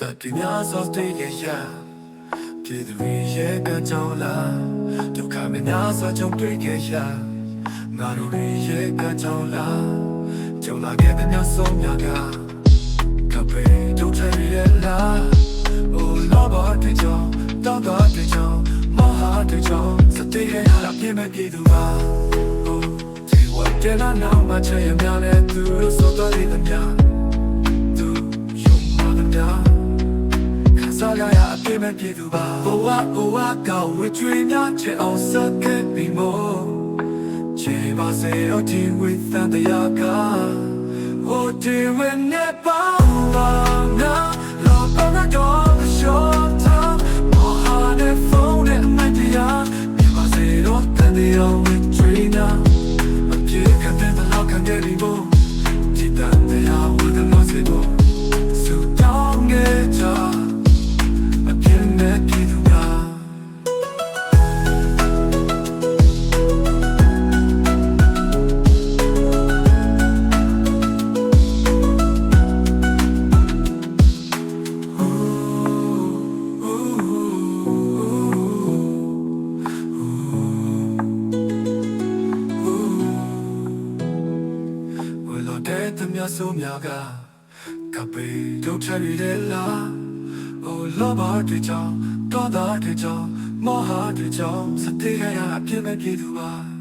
သက်ဒီများစွာတည်ခဲ့ရပြည်သူရဲ့ကကြောင်းလားဒုက္ခမများစွာကြုံတွေ့ခဲ့ရငါတို့ရဲ့ကကြောင်းလားကြုံလာခဲ့တဲ့များဆုံးများကကပေတို့ထိုင်ရလား Oh love တဲ့ကြောင့်တောက်တော့တဲ့ကြောင့်မဟာတဲ့ကြောင့်စတဲ့ရလာပြင်းမဲ့ပြည်သူပါ Oh ဒီဝတ်တဲ့နာမချရများနဲ့သူတို့စောတော်ရည်တဲ့များ ရရအပြင်းမဲ့ပြည်သူပါ Oh wa oh wa ကောင်းဝေးကျွေးများချေအောင်စခဲ့ပြီးမို့ချေပါစေတော့ဒီဝေးသန်တရားက Oh dear when never now love on the door short time more hard and phone and my dear you must say don't tell the only trainer a pure can never look and get it more deep down the hour with the lost it all so pure net people now ဝလတဲ့တမဆုမြကကပေဒုထရီရဲလာအိုလောဘ တဲ့ကြောင့်တောတာတဲ့ကြောင့်မောဟတဲ့ကြောင့်စတဲ့ရရအပြစ်မဲ့ပြည်သူပါ